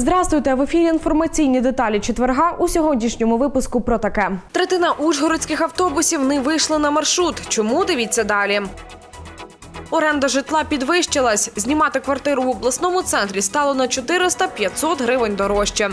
Здрастуйте в ефірі. Інформаційні деталі четверга у сьогоднішньому випуску про таке. Третина ужгородських автобусів не вийшли на маршрут. Чому дивіться далі? Оренда житла підвищилась. Знімати квартиру в обласному центрі стало на 400-500 гривень дорожче.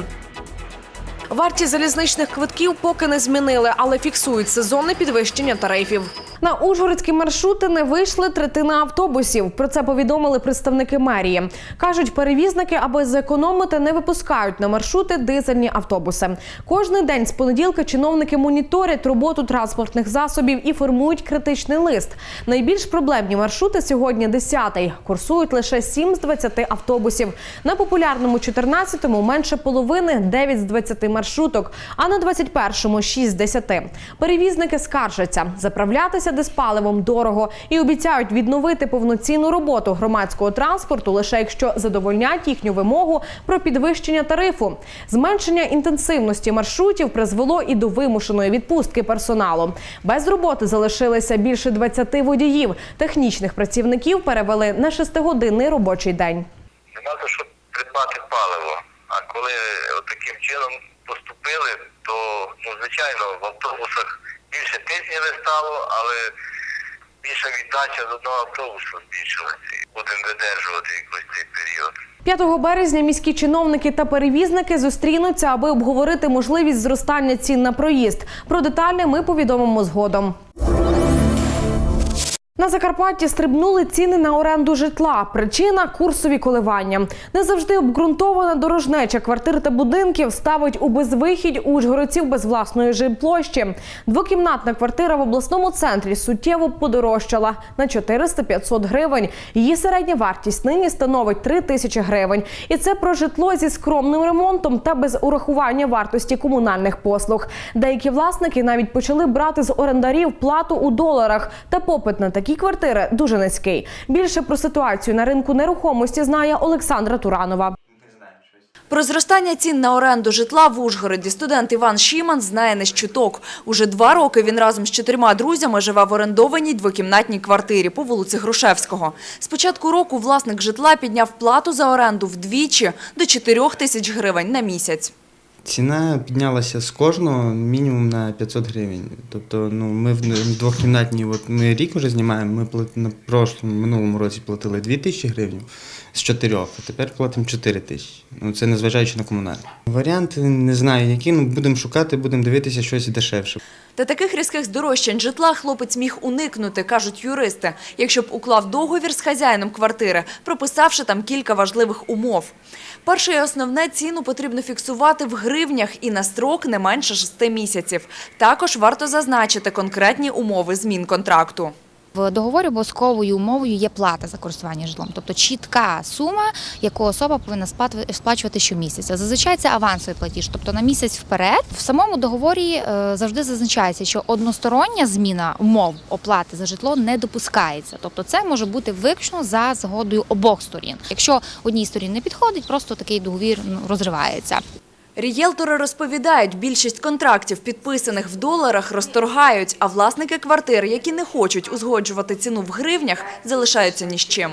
Вартість залізничних квитків поки не змінили, але фіксують сезонне підвищення тарифів. На ужгородські маршрути не вийшли третина автобусів. Про це повідомили представники мерії. кажуть, перевізники, аби зекономити, не випускають на маршрути дизельні автобуси. Кожний день з понеділка чиновники моніторять роботу транспортних засобів і формують критичний лист. Найбільш проблемні маршрути сьогодні 10-й. Курсують лише 7 з 20 автобусів. На популярному 14-му менше половини 9 з 20 маршруток, а на 21-му 6 з 10. Перевізники скаржаться, заправлятися диспаливом дорого і обіцяють відновити повноцінну роботу громадського транспорту лише якщо задовольнять їхню вимогу про підвищення тарифу. Зменшення інтенсивності маршрутів призвело і до вимушеної відпустки персоналу. Без роботи залишилися більше 20 водіїв. Технічних працівників перевели на шестигодинний робочий день. Нема за що придбати паливо. А коли таким чином поступили, то ну звичайно в автобусах більше тижнів стало, але більша віддача з одного автобусу збільшилася. Будемо видержувати якось цей період. 5 березня міські чиновники та перевізники зустрінуться, аби обговорити можливість зростання цін на проїзд. Про деталі ми повідомимо згодом. На Закарпатті стрибнули ціни на оренду житла. Причина курсові коливання. Не завжди обґрунтована дорожнеча квартир та будинків ставить у безвихідь ужгородців без власної жилплощі. Двокімнатна квартира в обласному центрі суттєво подорожчала на 400-500 гривень. Її середня вартість нині становить 3 тисячі гривень. І це про житло зі скромним ремонтом та без урахування вартості комунальних послуг. Деякі власники навіть почали брати з орендарів плату у доларах. Та попит на такі квартири дуже низький. Більше про ситуацію на ринку нерухомості знає Олександра Туранова. Про зростання цін на оренду житла в Ужгороді студент Іван Шіман знає не з чуток. Уже два роки він разом з чотирма друзями живе в орендованій двокімнатній квартирі по вулиці Грушевського. З початку року власник житла підняв плату за оренду вдвічі до 4 тисяч гривень на місяць. Ціна піднялася з кожного мінімум на 500 гривень. Тобто, ну ми в двохкімнатній, от ми рік вже знімаємо. Ми плат, на прошлому минулому році платили 2 тисячі гривень з чотирьох, а тепер платимо 4 тисячі. Ну це незважаючи на комунальні. Варіанти не знаю, які ну будемо шукати, будемо дивитися щось дешевше. Та таких різких здорожчань житла хлопець міг уникнути, кажуть юристи, якщо б уклав договір з хазяїном квартири, прописавши там кілька важливих умов. Перше і основне ціну потрібно фіксувати в гривнях і на строк не менше шести місяців. Також варто зазначити конкретні умови змін контракту. В договорі обов'язковою умовою є плата за користування житлом, тобто чітка сума, яку особа повинна сплачувати щомісяця. Зазвичай це авансовий платіж, тобто на місяць вперед. В самому договорі е, завжди зазначається, що одностороння зміна умов оплати за житло не допускається. Тобто це може бути виключно за згодою обох сторін. Якщо одній сторін не підходить, просто такий договір ну, розривається. Рієлтори розповідають, більшість контрактів, підписаних в доларах, розторгають, а власники квартир, які не хочуть узгоджувати ціну в гривнях, залишаються ні з чим.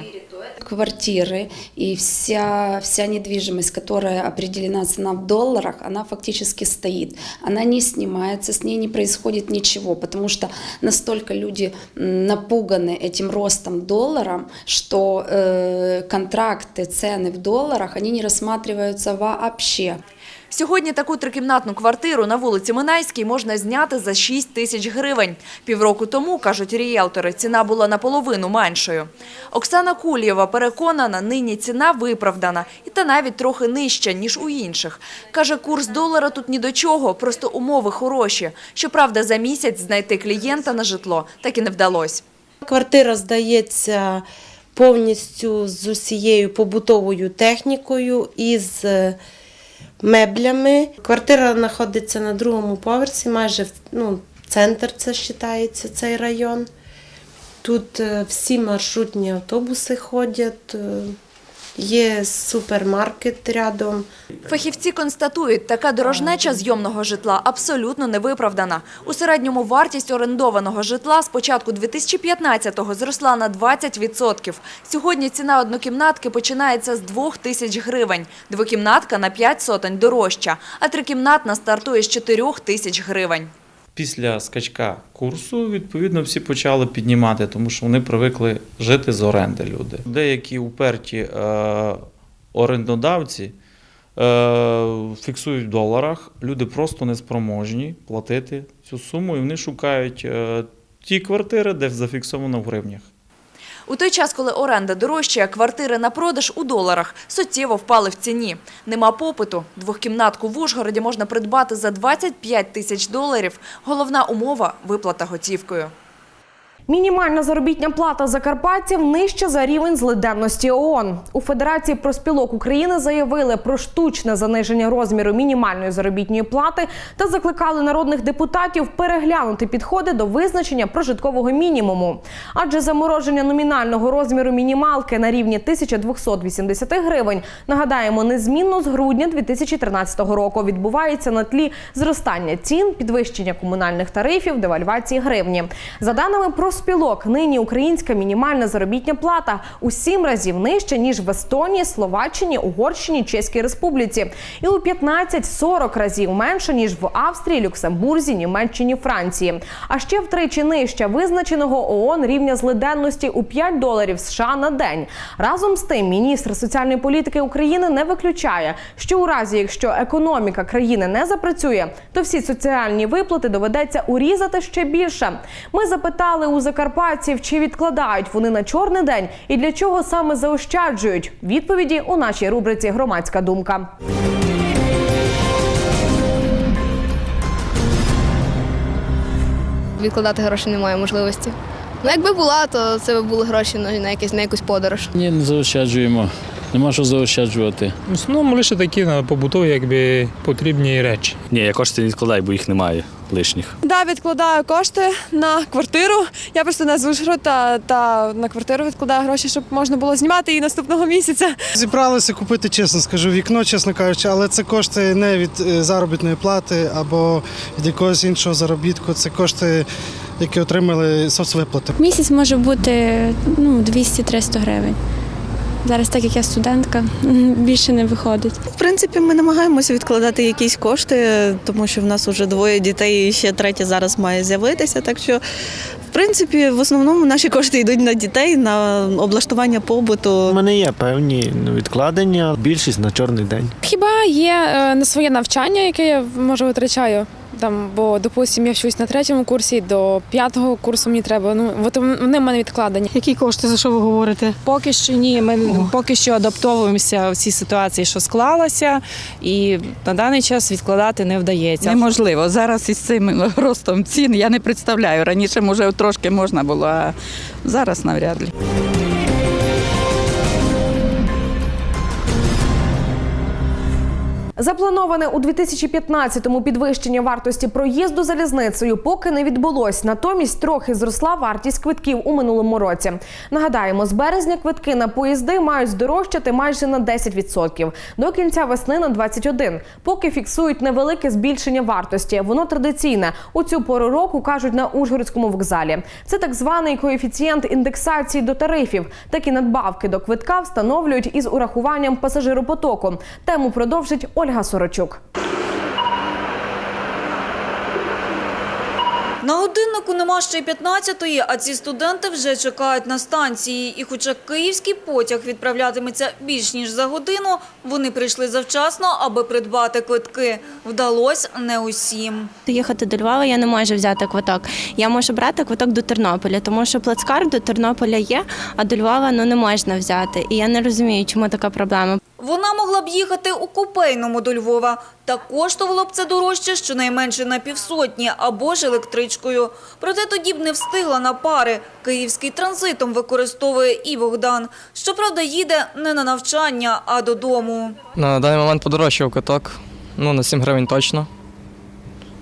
квартиры и вся, вся недвижимость, которая определена цена в долларах, она фактически стоит. Она не снимается, с ней не происходит ничего, потому что настолько люди м, напуганы этим ростом долларом, что э, контракты, цены в долларах, они не рассматриваются вообще. Сьогодні таку трикімнатну квартиру на вулиці Минайській можна зняти за 6 тисяч гривень. Півроку тому, кажуть рієлтори, ціна була наполовину меншою. Оксана Кулєва переконана, нині ціна виправдана і та навіть трохи нижча, ніж у інших. Каже, курс долара тут ні до чого, просто умови хороші. Щоправда, за місяць знайти клієнта на житло так і не вдалося. Квартира здається повністю з усією побутовою технікою із е, меблями. Квартира знаходиться на другому поверсі, майже ну, центр це вважається цей район. Тут е, всі маршрутні автобуси ходять. Є супермаркет рядом. Фахівці констатують, така дорожнеча зйомного житла абсолютно невиправдана. У середньому вартість орендованого житла з початку 2015-го зросла на 20%. Сьогодні ціна однокімнатки починається з 2 тисяч гривень, двокімнатка на 5 сотень дорожча, а трикімнатна стартує з 4 тисяч гривень. Після скачка курсу, відповідно, всі почали піднімати, тому що вони привикли жити з оренди люди. Деякі уперті е, орендодавці е, фіксують в доларах, люди просто неспроможні платити цю суму, і вони шукають е, ті квартири, де зафіксовано в гривнях. У той час, коли оренда дорожчає, квартири на продаж у доларах суттєво впали в ціні. Нема попиту. Двохкімнатку в Ужгороді можна придбати за 25 тисяч доларів. Головна умова – виплата готівкою. Мінімальна заробітня плата закарпатців нижча за рівень злиденності ООН. У Федерації проспілок України заявили про штучне заниження розміру мінімальної заробітної плати та закликали народних депутатів переглянути підходи до визначення прожиткового мінімуму. Адже замороження номінального розміру мінімалки на рівні 1280 гривень, нагадаємо, незмінно з грудня 2013 року відбувається на тлі зростання цін, підвищення комунальних тарифів, девальвації гривні. За даними профспілок, нині українська мінімальна заробітня плата у сім разів нижча ніж в Естонії, Словаччині, Угорщині, Чеській Республіці, і у 15-40 разів менше ніж в Австрії, Люксембурзі, Німеччині, Франції. А ще втричі нижча визначеного ООН рівня злиденності у 5 доларів США на день. Разом з тим, міністр соціальної політики України не виключає, що у разі, якщо економіка країни не запрацює, то всі соціальні виплати доведеться урізати ще більше. Ми запитали у закарпатців, чи відкладають вони на чорний день і для чого саме заощаджують. Відповіді у нашій рубриці Громадська думка. відкладати гроші немає можливості. Ну, якби була, то це б були гроші на, якісь на якусь подорож. Ні, не заощаджуємо. Нема що заощаджувати. В основному лише такі на побутові, якби потрібні речі. Ні, я кошти не відкладаю, бо їх немає лишніх. Да, відкладаю кошти на квартиру. Я просто не з Ужгорода, та на квартиру відкладаю гроші, щоб можна було знімати її наступного місяця. Зібралися купити, чесно скажу, вікно, чесно кажучи, але це кошти не від е, заробітної плати або від якогось іншого заробітку. Це кошти, які отримали соцвиплати. Місяць може бути ну, 200-300 гривень. Зараз, так як я студентка, більше не виходить. В принципі, ми намагаємося відкладати якісь кошти, тому що в нас вже двоє дітей, і ще третє зараз має з'явитися. Так що, в принципі, в основному наші кошти йдуть на дітей, на облаштування побуту. У мене є певні відкладення, більшість на чорний день. Хіба є е, на своє навчання, яке я може витрачаю? Там, бо, допустимо, я вчусь на третьому курсі, до п'ятого курсу мені треба. Ну, от вони в мене відкладені. Які кошти за що ви говорите? Поки що ні. Ми поки що адаптовуємося в цій ситуації, що склалася, і на даний час відкладати не вдається. Неможливо. Зараз із цим ростом цін я не представляю. Раніше, може, трошки можна було, а зараз навряд ли. Заплановане у 2015-му підвищення вартості проїзду залізницею поки не відбулось. Натомість трохи зросла вартість квитків у минулому році. Нагадаємо, з березня квитки на поїзди мають здорожчати майже на 10%. До кінця весни на 21%. Поки фіксують невелике збільшення вартості. Воно традиційне. У цю пору року кажуть на Ужгородському вокзалі. Це так званий коефіцієнт індексації до тарифів. Такі надбавки до квитка встановлюють із урахуванням пасажиропотоку. Тему продовжить Ольга Сорочук. На годиннику нема ще й 15-ї, а ці студенти вже чекають на станції. І хоча київський потяг відправлятиметься більш ніж за годину, вони прийшли завчасно, аби придбати квитки. Вдалось не усім. Їхати до Львова я не можу взяти квиток. Я можу брати квиток до Тернополя, тому що плацкарт до Тернополя є, а до Львова ну не можна взяти. І я не розумію, чому така проблема. Вона могла б їхати у купейному до Львова. Та коштувало б це дорожче щонайменше на півсотні або ж електричкою. Проте тоді б не встигла на пари. Київський транзитом використовує і Богдан. Щоправда, їде не на навчання, а додому. На даний момент подорожчав каток. Ну, на 7 гривень точно.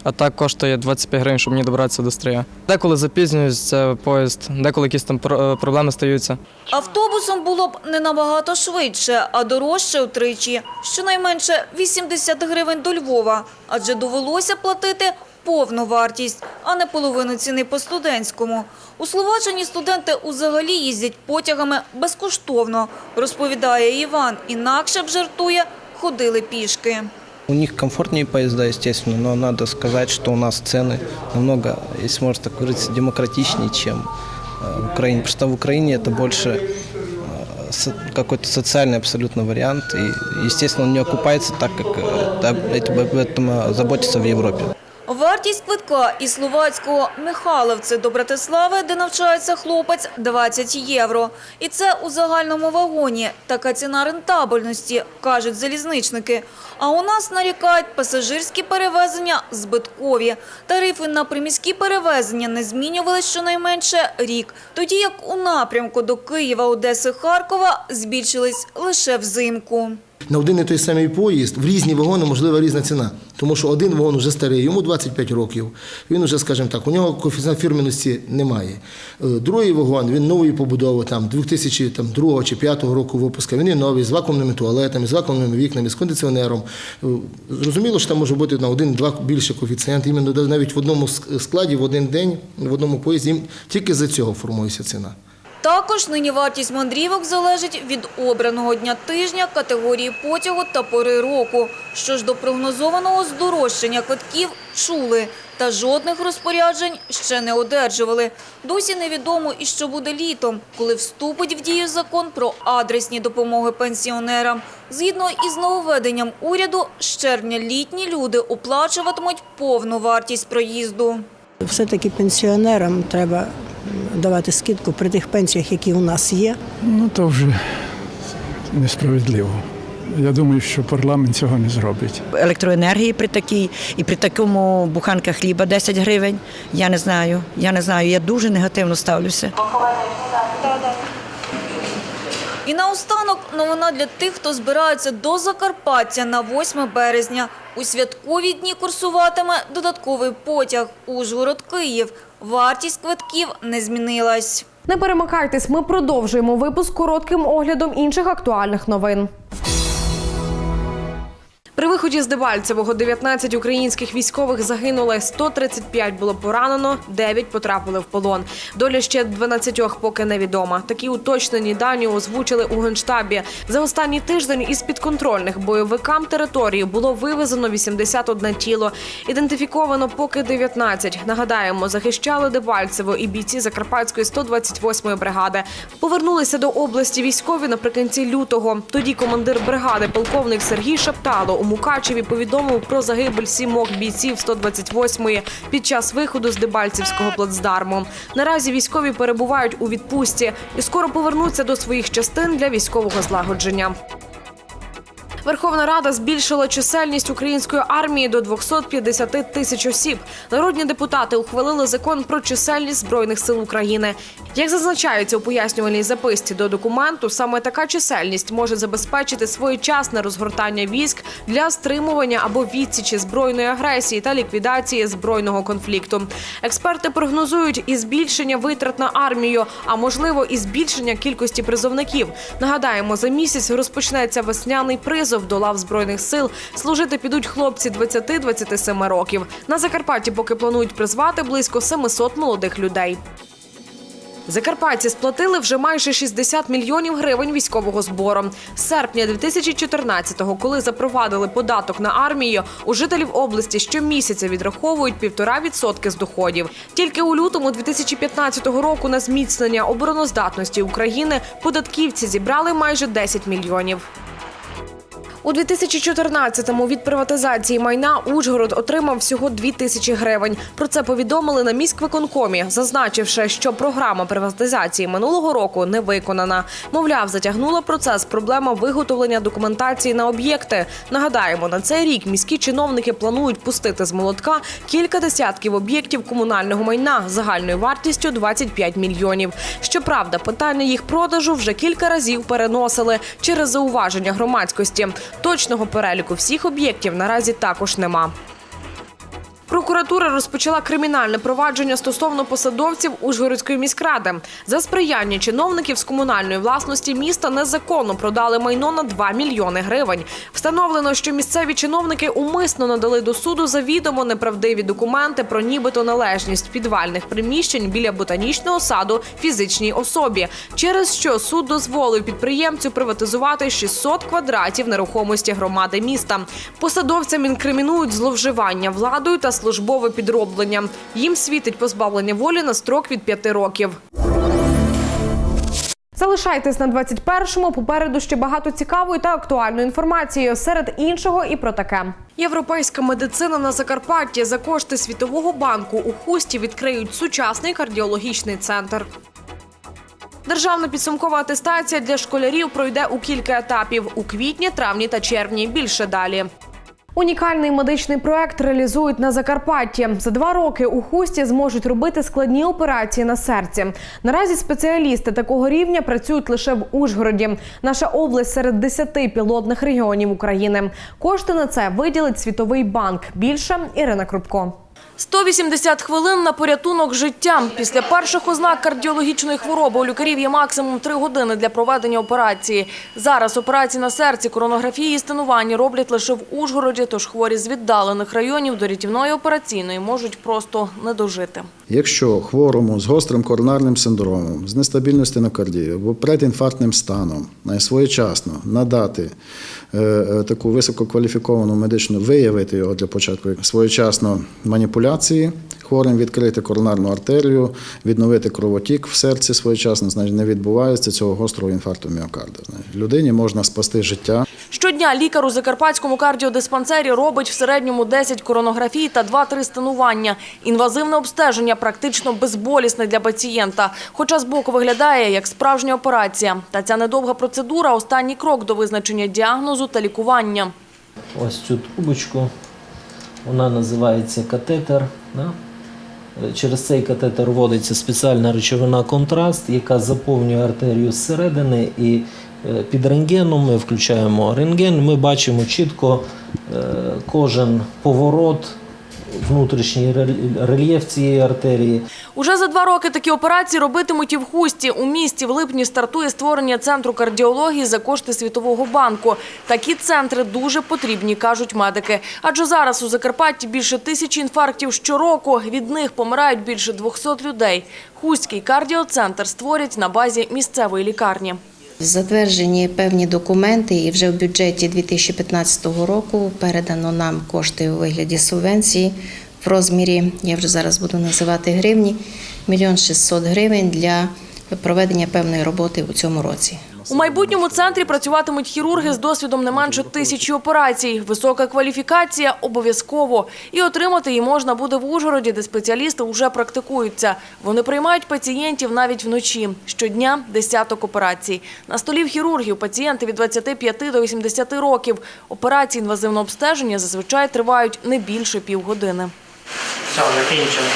А так коштує 25 гривень, щоб мені добратися до стрия. Деколи запізнююсь, це поїзд, деколи якісь там е, проблеми стаються. Автобусом було б не набагато швидше, а дорожче утричі. Щонайменше 80 гривень до Львова, адже довелося платити повну вартість, а не половину ціни по студентському. У Словаччині студенти узагалі їздять потягами безкоштовно, розповідає Іван. Інакше б жартує, ходили пішки. У них комфортнее поезда, естественно, но надо сказать, что у нас цены намного, если можно так выразиться, демократичнее, чем э, в Украине. Потому что в Украине это больше э, со- какой-то социальный абсолютно вариант. И, естественно, он не окупается так, как э, да, эти- об этом э, заботятся в Европе. Вартість квитка із словацького Михайловці до Братислави, де навчається хлопець, 20 євро. І це у загальному вагоні. Така ціна рентабельності, кажуть залізничники. А у нас нарікають пасажирські перевезення збиткові. Тарифи на приміські перевезення не змінювалися щонайменше рік. Тоді як у напрямку до Києва, Одеси, Харкова збільшились лише взимку. На один і той самий поїзд в різні вагони можлива різна ціна. Тому що один вагон вже старий, йому 25 років. Він вже, скажімо так, у нього коефіцієнт фірменності немає. Е, Другий вагон, він нової побудови, там 2002 чи 2005 року випуска. Він є новий, з вакуумними туалетами, з вакуумними вікнами, з кондиціонером. Е, Зрозуміло, що там може бути на один-два більше коефіцієнт. Іменно навіть в одному складі, в один день, в одному поїзді, тільки за цього формується ціна. Також нині вартість мандрівок залежить від обраного дня тижня, категорії потягу та пори року. Що ж до прогнозованого здорожчання квитків чули, та жодних розпоряджень ще не одержували. Досі невідомо і що буде літом, коли вступить в дію закон про адресні допомоги пенсіонерам. Згідно із нововведенням уряду, з червня літні люди оплачуватимуть повну вартість проїзду. Все-таки пенсіонерам треба давати скидку при тих пенсіях, які у нас є. Ну то вже несправедливо. Я думаю, що парламент цього не зробить. Електроенергії при такій і при такому буханка хліба 10 гривень. Я не знаю. Я не знаю. Я дуже негативно ставлюся. І наостанок новина для тих, хто збирається до Закарпаття на 8 березня. У святкові дні курсуватиме додатковий потяг Ужгород-Київ. Вартість квитків не змінилась. Не перемикайтесь, ми продовжуємо випуск коротким оглядом інших актуальних новин. При виході з Дебальцевого 19 українських військових загинули, 135 було поранено, 9 потрапили в полон. Доля ще 12 поки невідома. Такі уточнені дані озвучили у генштабі. За останній тиждень із підконтрольних бойовикам території було вивезено 81 тіло. Ідентифіковано поки 19. Нагадаємо, захищали Дебальцево і бійці Закарпатської 128-ї бригади. Повернулися до області військові наприкінці лютого. Тоді командир бригади, полковник Сергій Шаптало у Мукачеві повідомив про загибель сімох бійців 128-ї під час виходу з Дебальцівського плацдарму. Наразі військові перебувають у відпустці і скоро повернуться до своїх частин для військового злагодження. Верховна Рада збільшила чисельність української армії до 250 тисяч осіб. Народні депутати ухвалили закон про чисельність збройних сил України. Як зазначається у пояснювальній записці до документу, саме така чисельність може забезпечити своєчасне розгортання військ для стримування або відсічі збройної агресії та ліквідації збройного конфлікту. Експерти прогнозують і збільшення витрат на армію, а можливо, і збільшення кількості призовників. Нагадаємо, за місяць розпочнеться весняний призов до лав збройних сил. Служити підуть хлопці 20-27 років. На Закарпатті поки планують призвати близько 700 молодих людей. Закарпатці сплатили вже майже 60 мільйонів гривень військового збору. З серпня 2014-го, коли запровадили податок на армію, у жителів області щомісяця відраховують півтора відсотки з доходів. Тільки у лютому 2015 року на зміцнення обороноздатності України податківці зібрали майже 10 мільйонів. У 2014-му від приватизації майна Ужгород отримав всього 2 тисячі гривень. Про це повідомили на міськвиконкомі, зазначивши, що програма приватизації минулого року не виконана. Мовляв, затягнула процес проблема виготовлення документації на об'єкти. Нагадаємо, на цей рік міські чиновники планують пустити з молотка кілька десятків об'єктів комунального майна загальною вартістю 25 мільйонів. Щоправда, питання їх продажу вже кілька разів переносили через зауваження громадськості. Точного переліку всіх об'єктів наразі також нема. Прокуратура розпочала кримінальне провадження стосовно посадовців Ужгородської міськради. За сприяння чиновників з комунальної власності міста незаконно продали майно на 2 мільйони гривень. Встановлено, що місцеві чиновники умисно надали до суду завідомо неправдиві документи про нібито належність підвальних приміщень біля ботанічного саду фізичній особі, через що суд дозволив підприємцю приватизувати 600 квадратів нерухомості громади міста. Посадовцям інкримінують зловживання владою та службове підроблення. Їм світить позбавлення волі на строк від 5 років. Залишайтесь на 21-му. Попереду ще багато цікавої та актуальної інформації. Серед іншого і про таке. Європейська медицина на Закарпатті за кошти Світового банку у Хусті відкриють сучасний кардіологічний центр. Державна підсумкова атестація для школярів пройде у кілька етапів у квітні, травні та червні. Більше далі. Унікальний медичний проект реалізують на Закарпатті. За два роки у хусті зможуть робити складні операції на серці. Наразі спеціалісти такого рівня працюють лише в Ужгороді. Наша область серед 10 пілотних регіонів України. Кошти на це виділить Світовий банк. Більше Ірина Крупко. 180 хвилин на порятунок життя. Після перших ознак кардіологічної хвороби у лікарів є максимум 3 години для проведення операції. Зараз операції на серці, коронографії і стенування роблять лише в Ужгороді, тож хворі з віддалених районів до рятівної операційної можуть просто не дожити. Якщо хворому з гострим коронарним синдромом, з нестабільною стенокардією або предінфарктним станом своєчасно надати е, е, таку висококваліфіковану медичну, виявити його для початку своєчасно маніпуляції, хворим відкрити коронарну артерію, відновити кровотік в серці своєчасно, значить не відбувається цього гострого інфаркту міокарда. Людині можна спасти життя. Щодня лікар у Закарпатському кардіодиспансері робить в середньому 10 коронографій та 2-3 стенування. Інвазивне обстеження практично безболісне для пацієнта, хоча збоку виглядає як справжня операція. Та ця недовга процедура – останній крок до визначення діагнозу та лікування. ось цю трубочку. Вона називається катетер. Через цей катетер вводиться спеціальна речовина контраст, яка заповнює артерію зсередини. І під рентгеном ми включаємо рентген, ми бачимо чітко е, кожен поворот, внутрішній рель- рельєф цієї артерії. Уже за два роки такі операції робитимуть і в Хусті. У місті в липні стартує створення центру кардіології за кошти Світового банку. Такі центри дуже потрібні, кажуть медики. Адже зараз у Закарпатті більше тисячі інфарктів щороку. Від них помирають більше 200 людей. Хустський кардіоцентр створять на базі місцевої лікарні. Затверджені певні документи, і вже в бюджеті 2015 року передано нам кошти у вигляді субвенції в розмірі, я вже зараз буду називати гривні, мільйон 600 гривень для проведення певної роботи у цьому році. У майбутньому центрі працюватимуть хірурги з досвідом не менше тисячі операцій. Висока кваліфікація обов'язково. І отримати її можна буде в Ужгороді, де спеціалісти вже практикуються. Вони приймають пацієнтів навіть вночі. Щодня десяток операцій. На столі в хірургів пацієнти від 25 до 80 років. Операції інвазивного обстеження зазвичай тривають не більше півгодини. Все, закінчено.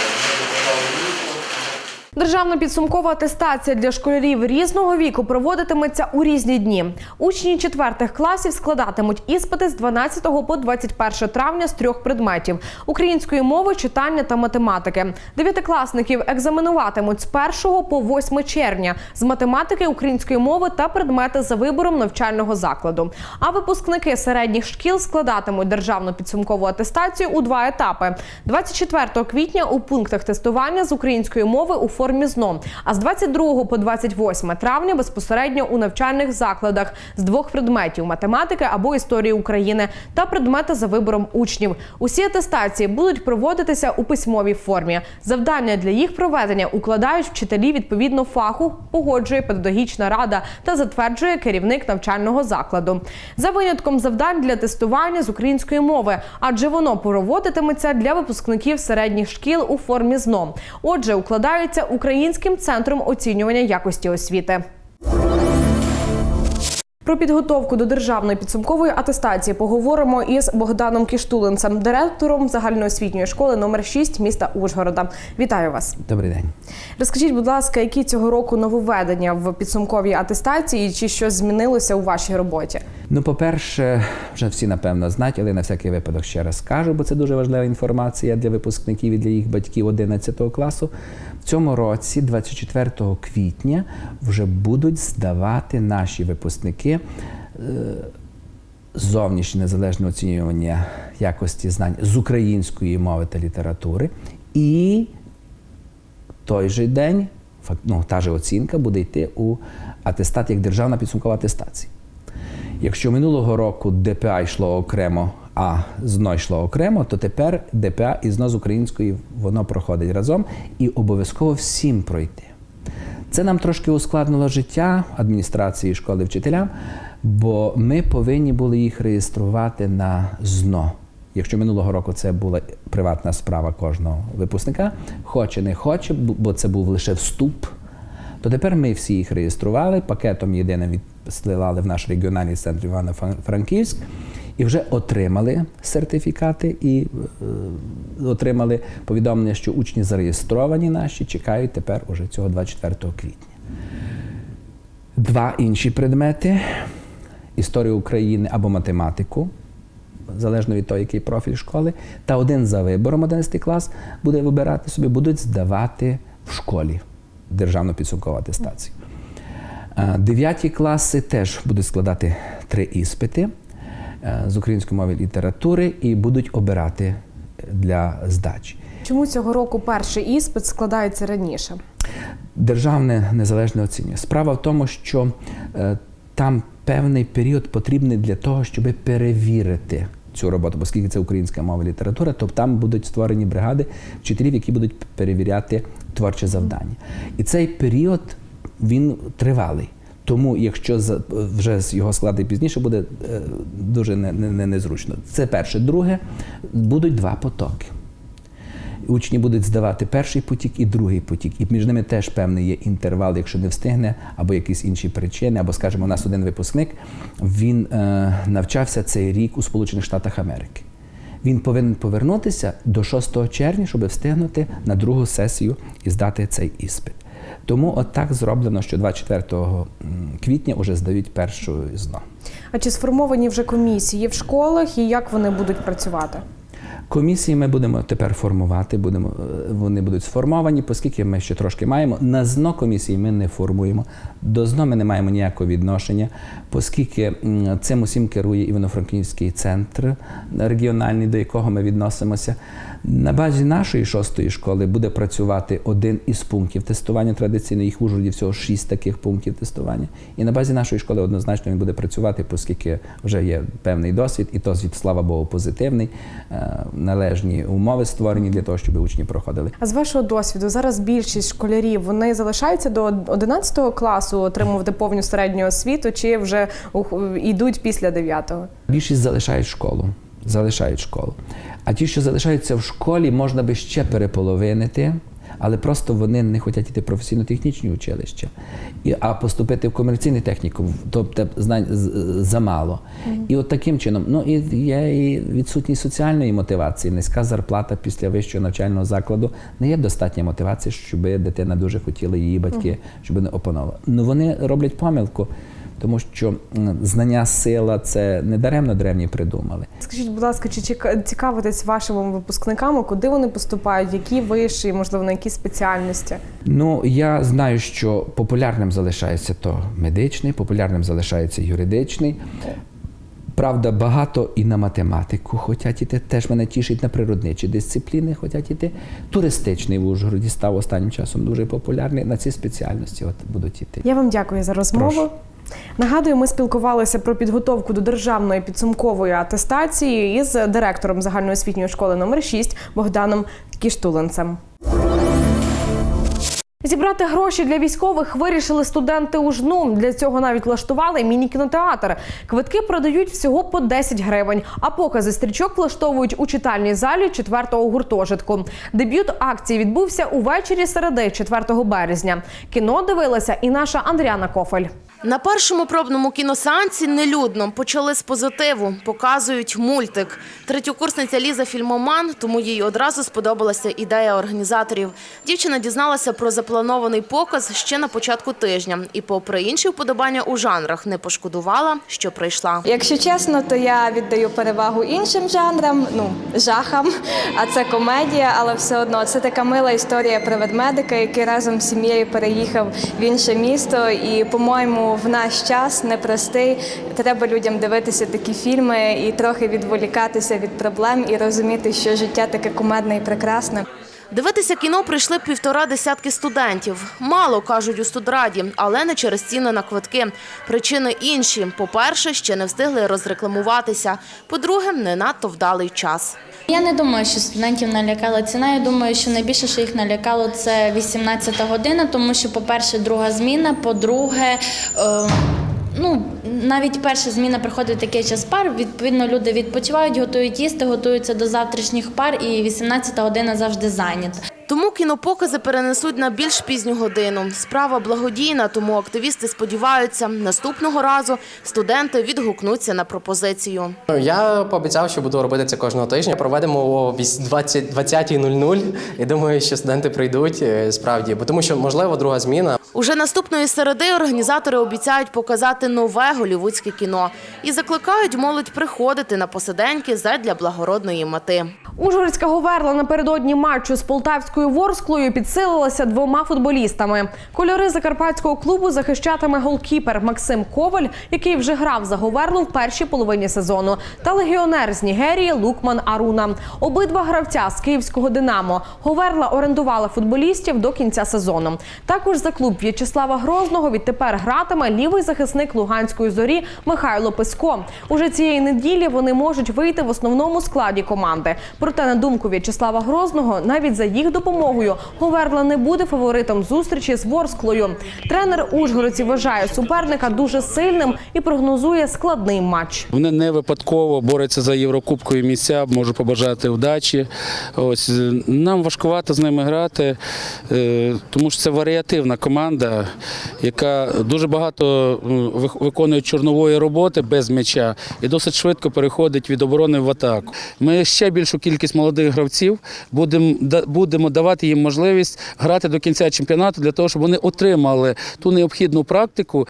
Державна підсумкова атестація для школярів різного віку проводитиметься у різні дні. Учні четвертих класів складатимуть іспити з 12 по 21 травня з трьох предметів: української мови, читання та математики. Дев'ятикласників екзаменуватимуть з 1 по 8 червня з математики, української мови та предмети за вибором навчального закладу. А випускники середніх шкіл складатимуть державну підсумкову атестацію у два етапи: 24 квітня у пунктах тестування з української мови у формі ЗНО, а з 22 по 28 травня безпосередньо у навчальних закладах з двох предметів математики або історії України та предмети за вибором учнів. Усі атестації будуть проводитися у письмовій формі. Завдання для їх проведення укладають вчителі відповідно фаху, погоджує педагогічна рада та затверджує керівник навчального закладу. За винятком завдань для тестування з української мови, адже воно проводитиметься для випускників середніх шкіл у формі ЗНО. Отже, укладаються Українським центром оцінювання якості освіти. Про підготовку до державної підсумкової атестації поговоримо із Богданом Кіштулинцем, директором загальноосвітньої школи номер 6 міста Ужгорода. Вітаю вас. Добрий день. Розкажіть, будь ласка, які цього року нововведення в підсумковій атестації, чи щось змінилося у вашій роботі? Ну, по-перше, вже всі напевно знають, але на всякий випадок ще раз скажу, бо це дуже важлива інформація для випускників і для їх батьків 11 класу. Цьому році, 24 квітня, вже будуть здавати наші випускники е, зовнішнє незалежне оцінювання якості знань з української мови та літератури. І той же день, ну, та же оцінка буде йти у атестат як державна підсумкова атестація. Якщо минулого року ДПА йшло окремо, а ЗНО йшло окремо, то тепер ДПА і ЗНО з української воно проходить разом і обов'язково всім пройти. Це нам трошки ускладнило життя адміністрації школи вчителям, бо ми повинні були їх реєструвати на ЗНО. Якщо минулого року це була приватна справа кожного випускника, хоче не хоче, бо це був лише вступ, то тепер ми всі їх реєстрували, пакетом єдиним відсилали в наш регіональний центр Івано-Франківськ і вже отримали сертифікати і е, отримали повідомлення, що учні зареєстровані наші, чекають тепер уже цього 24 квітня. Два інші предмети історію України або математику, залежно від того, який профіль школи, та один за вибором 11 клас буде вибирати собі, будуть здавати в школі державну підсумкову атестацію. Е, Дев'яті класи теж будуть складати три іспити з української мови літератури і будуть обирати для здачі. Чому цього року перший іспит складається раніше? Державне незалежне оцінювання. Справа в тому, що е, там певний період потрібний для того, щоб перевірити цю роботу, оскільки це українська мова і література, то там будуть створені бригади вчителів, які будуть перевіряти творче завдання. І цей період він тривалий. Тому, якщо вже його склади пізніше, буде е, дуже не- не- не- незручно. Це перше. Друге, будуть два потоки. Учні будуть здавати перший потік і другий потік, і між ними теж певний є інтервал, якщо не встигне, або якісь інші причини, або, скажімо, у нас один випускник він е, навчався цей рік у Сполучених Штатах Америки. Він повинен повернутися до 6 червня, щоб встигнути на другу сесію і здати цей іспит. Тому от так зроблено, що 24 квітня вже здають першу ЗНО. А чи сформовані вже комісії в школах і як вони будуть працювати? Комісії ми будемо тепер формувати, будемо, е, вони будуть сформовані, оскільки ми ще трошки маємо. На ЗНО комісії ми не формуємо. До ЗНО ми не маємо ніякого відношення, оскільки цим усім керує Івано-Франківський центр регіональний, до якого ми відносимося. На базі нашої шостої школи буде працювати один із пунктів тестування. Традиційно їх в Ужгороді всього шість таких пунктів тестування. І на базі нашої школи однозначно він буде працювати, оскільки вже є певний досвід, і досвід, слава Богу, позитивний. Е, Належні умови створені для того, щоб учні проходили. А з вашого досвіду зараз більшість школярів вони залишаються до 11 класу отримувати повну середню освіту, чи вже йдуть після 9-го? Більшість залишають школу. Залишають школу. А ті, що залишаються в школі, можна би ще переполовинити, але просто вони не хочуть йти в професійно-технічні училища, і, а поступити в комерційний технікум, тобто знань замало. І от таким чином, ну і є і відсутність соціальної мотивації, низька зарплата після вищого навчального закладу не є достатня мотивація, щоб дитина дуже хотіла її батьки, щоб не опанувала. Ну вони роблять помилку. Тому що знання сила це не даремно древні придумали. Скажіть, будь ласка, чи цікавитесь вашими випускниками, куди вони поступають, які виші, можливо, на які спеціальності? Ну я знаю, що популярним залишається то медичний, популярним залишається юридичний. Правда, багато і на математику хочуть іти. Теж мене тішить на природничі дисципліни хочуть іти. Туристичний в Ужгороді став останнім часом дуже популярний. На ці спеціальності от будуть іти. Я вам дякую за розмову. Прошу. Нагадую, ми спілкувалися про підготовку до державної підсумкової атестації із директором загальноосвітньої школи номер 6 Богданом Кіштулинцем. Зібрати гроші для військових вирішили студенти УЖНУ. Для цього навіть влаштували міні-кінотеатр. Квитки продають всього по 10 гривень, а покази стрічок влаштовують у читальній залі 4-го гуртожитку. Дебют акції відбувся увечері середи 4 березня. Кіно дивилася і наша Андріана Кофель. На першому пробному кіносеансі нелюдно почали з позитиву, показують мультик. Третьокурсниця Ліза фільмоман, тому їй одразу сподобалася ідея організаторів. Дівчина дізналася про запланований показ ще на початку тижня і, попри інші вподобання у жанрах, не пошкодувала, що прийшла. Якщо чесно, то я віддаю перевагу іншим жанрам, ну жахам, а це комедія, але все одно це така мила історія про ведмедика, який разом з сім'єю переїхав в інше місто. І, по-моєму, в наш час непростий. Треба людям дивитися такі фільми і трохи відволікатися від проблем і розуміти, що життя таке кумедне і прекрасне. Дивитися кіно прийшли півтора десятки студентів. Мало кажуть у студраді, але не через ціни на квитки. Причини інші: по-перше, ще не встигли розрекламуватися. По-друге, не надто вдалий час. Я не думаю, що студентів налякала ціна. Я думаю, що найбільше, що їх налякало, це 18 година, тому що, по-перше, друга зміна, по-друге, е, ну навіть перша зміна приходить такий час пар. Відповідно, люди відпочивають, готують їсти, готуються до завтрашніх пар, і 18 година завжди зайнята. Тому кінопокази перенесуть на більш пізню годину. Справа благодійна, тому активісти сподіваються, наступного разу студенти відгукнуться на пропозицію. Я пообіцяв, що буду робити це кожного тижня. Проведемо о 20 20.00 і думаю, що студенти прийдуть е, справді, бо тому що можливо друга зміна. Уже наступної середи організатори обіцяють показати нове голівудське кіно і закликають молодь приходити на посиденьки задля благородної мети. Ужгородська говерла напередодні матчу з полтавською ворсклою підсилилася двома футболістами. Кольори закарпатського клубу захищатиме голкіпер Максим Коваль, який вже грав за говерлу в першій половині сезону, та легіонер з Нігерії Лукман Аруна. Обидва гравця з київського Динамо. Говерла орендувала футболістів до кінця сезону. Також за клуб В'ячеслава Грозного відтепер гратиме лівий захисник Луганської зорі Михайло Песко. Уже цієї неділі вони можуть вийти в основному складі команди. Проте, на думку В'ячеслава Грозного, навіть за їх допомогою Говерла не буде фаворитом зустрічі з Ворсклою. Тренер Ужгородці вважає суперника дуже сильним і прогнозує складний матч. Вони не випадково борються за єврокубкові місця. Можу побажати вдачі. Ось е, нам важкувато з ними грати, е, тому що це варіативна команда, яка дуже багато виконує чорнової роботи без м'яча і досить швидко переходить від оборони в атаку. Ми ще більшу кількість молодих гравців будемо будемо давати їм можливість грати до кінця чемпіонату для того, щоб вони отримали ту необхідну практику.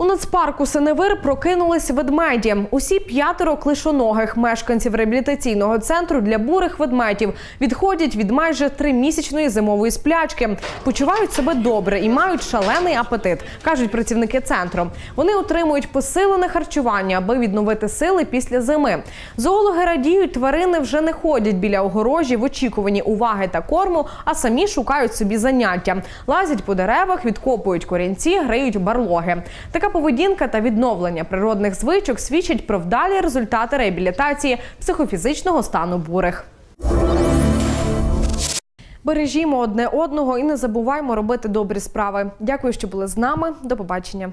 У нацпарку Синевир прокинулись ведмеді. Усі п'ятеро клишоногих мешканців реабілітаційного центру для бурих ведмедів відходять від майже тримісячної зимової сплячки. Почувають себе добре і мають шалений апетит, кажуть працівники центру. Вони отримують посилене харчування, аби відновити сили після зими. Зоологи радіють, тварини вже не ходять біля огорожі в очікуванні уваги та корму, а самі шукають собі заняття. Лазять по деревах, відкопують корінці, гриють барлоги. Така поведінка та відновлення природних звичок свідчать про вдалі результати реабілітації психофізичного стану бурих. Бережімо одне одного і не забуваймо робити добрі справи. Дякую, що були з нами. До побачення.